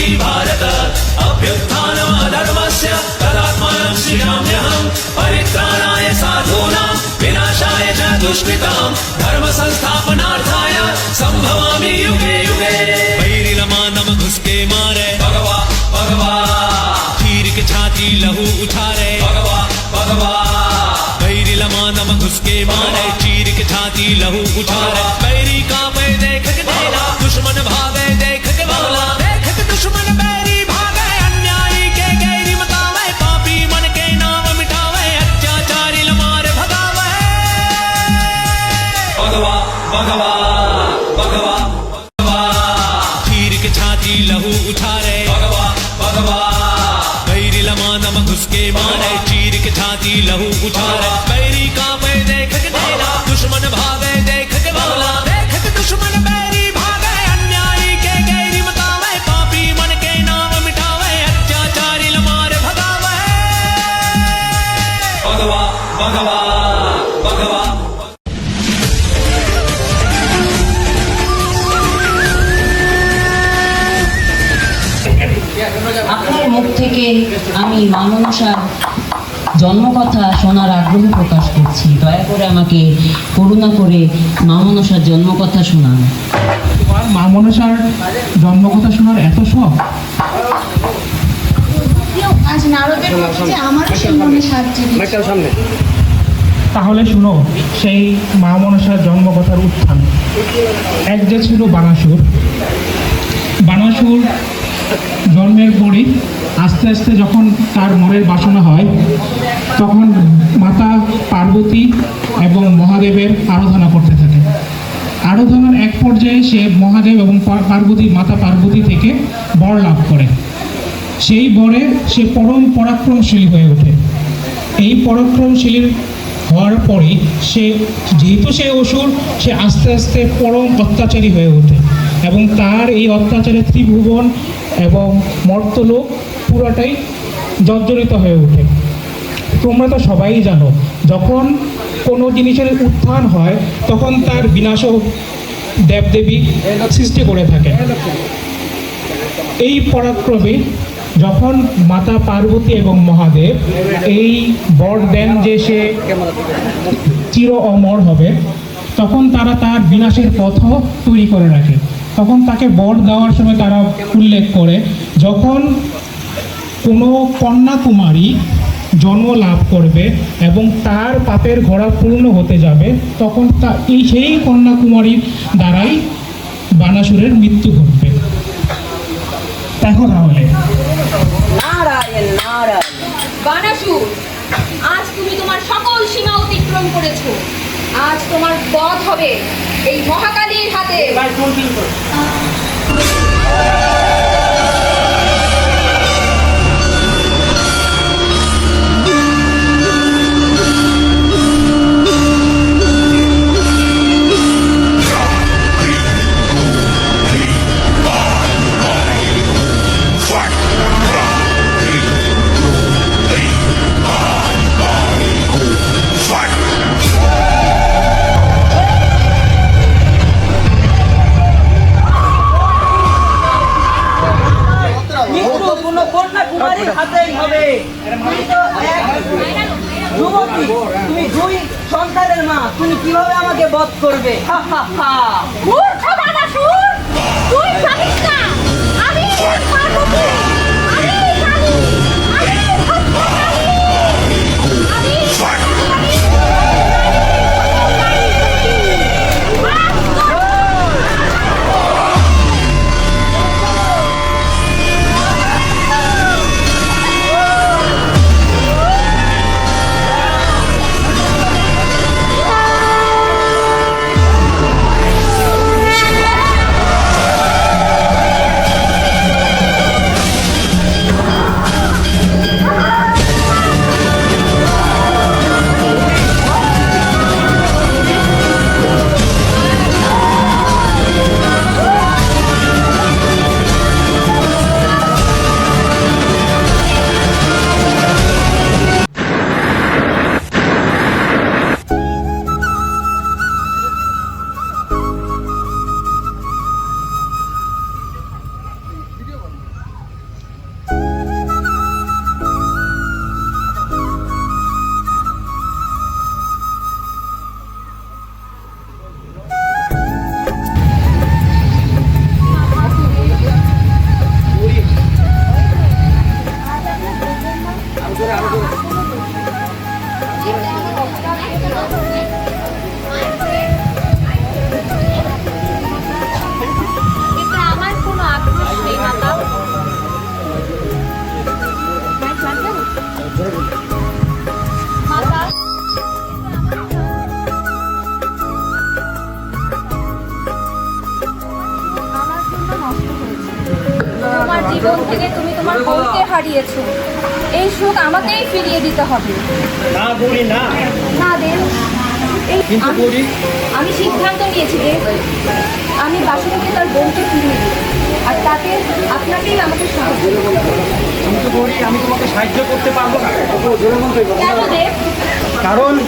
भाति भारत। अभ्युत्थानमधर्मस्य तदात्मानं हम परित्राणाय साधूनां विनाशाय च दुष्कृतां। चीर के छाती लहू उठारे बैरी का पे देख के देना दुश्मन भागे देख के बोला देख के दुश्मन बैरी भागे अन्यायी के गैरी मतावे पापी मन के नाम मिटावे अत्याचारी लमार भगावे भगवा भगवा भगवा আপনার মুখ থেকে আমি মানসার জন্মকথা শোনার আগ্রহ প্রকাশ করছি। দয়া করে আমাকে করুণা করে মা মামনসার জন্মকথা শোনান। তোমার মা মনসার জন্মকথা শোনার এত শখ? আজ নারদের মধ্যে আমারও সেই মনে। তাহলে শুনো সেই মা মনসার জন্মকথার উত্থান। এক যে ছিল বানাসুর বানাসুর জন্মের পরই আস্তে আস্তে যখন তার মনের বাসনা হয় পার্বতী এবং মহাদেবের আরাধনা করতে থাকে। আরাধনার এক পর্যায়ে সে মহাদেব এবং পার্বতী, মাতা পার্বতী থেকে বর লাভ করে। সেই বরে সে পরম পরাক্রমশীলী হয়ে ওঠে। এই পরাক্রমশীলীর হওয়ার পরেই সে, যেহেতু সে অসুর, সে আস্তে আস্তে পরম অত্যাচারী হয়ে ওঠে এবং তার এই অত্যাচারে ত্রিভুবন এবং মর্তলোক পুরোটাই জর্জরিত হয়ে ওঠে। তোমরা তো সবাই জানো, যখন কোনো জিনিসের উত্থান হয়, তখন তার বিনাশও দেবদেবী সৃষ্টি করে থাকে এই পরাক্রমে যখন মাতা পার্বতী এবং মহাদেব এই বর দেন যে সে চির অমর হবে, তখন তারা তার বিনাশের পথও তৈরি করে রাখে। তখন তাকে বর দেওয়ার সময় তারা উল্লেখ করে, যখন কোনো কন্যাকুমারী জন্ম লাভ করবে এবং তার পাপের ঘোড়া পূর্ণ হতে যাবে তখন তা এই সেই কন্যাকুমারীর দ্বারাই বানাসুরের মৃত্যু ঘটবে। দেখো তাহলে। নারায়ণ নারায়ণ। বানাসুর আজ তুমি তোমার সকল সীমা অতিক্রম করেছ। আজ তোমার বধ হবে এই মহাকালীর হাতে। যুবতী তুমি দুই সন্তানের মা তুমি কীভাবে আমাকে বধ করবে? হা হা হা। তুই হারিয়েছো এই সুখ আমাকেই ফিরিয়ে দিতে হবে। না বুড়ি না। না দেব। এই কিন্তু আমি- সিদ্ধান্ত নিয়েছি দেব আমি বাসুদেবকে তার বোনকে ফিরিয়ে দেব। আর তাতে আপনাকেই আমাকে সাহায্য করতে হবে। কিন্তু বুড়ি আমি তোমাকে সাহায্য করতে পারব না। কেন দেব? কারণ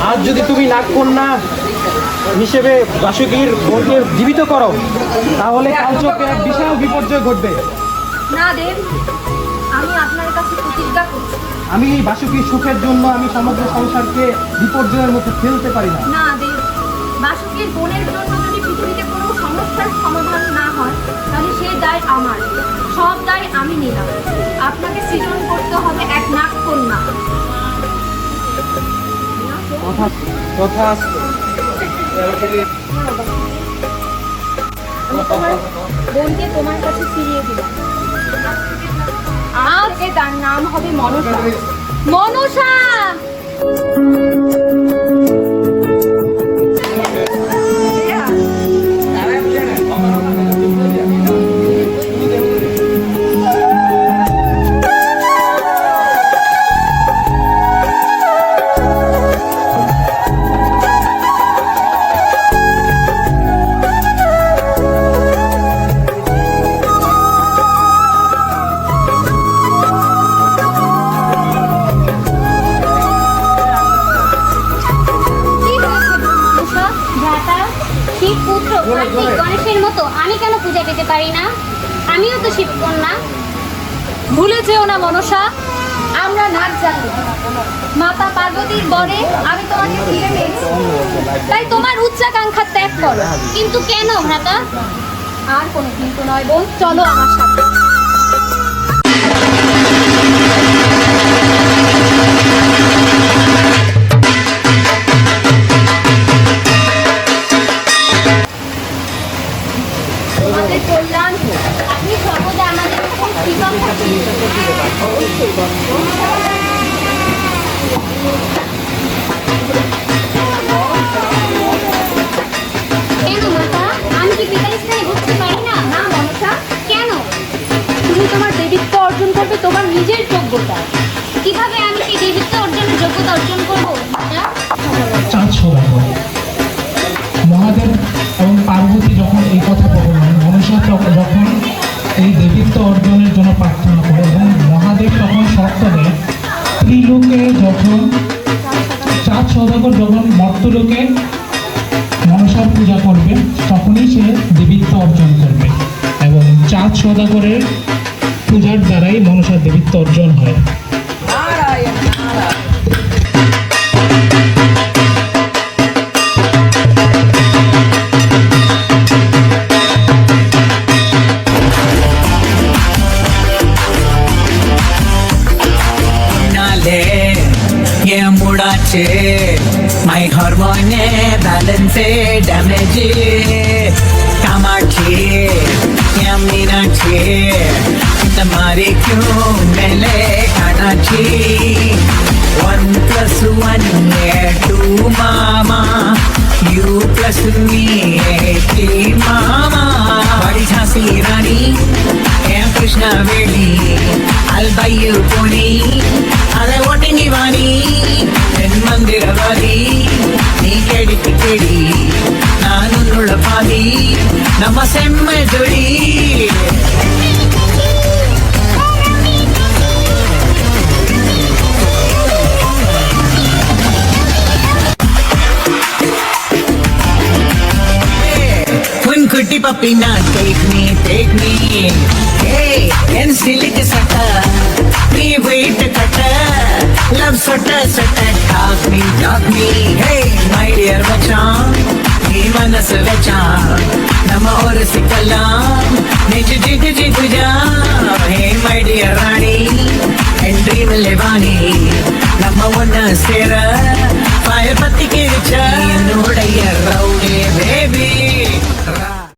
আজ যদি তুমি নাগকন্যা হিসেবে বাসুকীর বোনকে জীবিত করো তাহলে কাল চোখে এক বিশাল বিপর্যয় ঘটবে। না দেব। আমি আপনার কাছে প্রতিজ্ঞা করছি। আমি এই বাসুকীর সুখের জন্য আমি সমগ্র সংসারকে বিপর্যয়ের মধ্যে ফেলতে পারি না। না দেব। বাসুকের বোনের জন্য যদি পৃথিবীতে কোনো সমস্যার সমাধান না হয় তাহলে সেই দায় আমার। সব দায় আমি নিলাম। আপনাকে সৃজন করতে হবে এক নাক কন্যা। কথা কথা বোনকে তোমার কাছে ফিরিয়ে দিলাম। আজ থেকে তার নাম হবে মনসা। মনসা! পূজা পেতে পারি না। আমিও তো শিব কন্যা ভুলে যেও না মনসা, আমরা নাচ জানি। মাতা পার্বতীর বরে আমি তোমাকে ফিরে পেয়েছি। তাই তোমার উচ্চাকাঙ্ক্ষা ত্যাগ করো। কিন্তু কেন ভ্রাতা? আর কোনো কিন্তু নয় বোন, চলো আমার সাথে। চাঁদ সদাগর যখন মর্তলোকে মনসার পূজা করবে, তখনই সে দেবীত্ব অর্জন করবে। এবং চাঁদ সদাগরের পূজার দ্বারাই মনসার দেবীত্ব অর্জন হয়। My hormone balance damage Kamachi Yaminachi Tamari kyu mele kanachi One plus one yeah, two mama You plus me three mama Body Jhansi Rani I Krishna Veli I'll buy you pony ನಮ್ಮ ಸೆಮ್ಮೆ ಜೋಡಿ Kun kutti puppy not take me, take me. Hey, and silly sata, me wait kata. Love sata sata, talk me, talk மனசு வச்சா நம்ம ஒரு சிக்கலாம் நெஞ்சு ஜிகு ஜிகுஜா ஹே மை டியர் ராணி. என் ட்ரீம் வாணி. நம்ம ஒன்னு சேர. பாய பத்தி கேச்ச என்னுடைய ரவுடே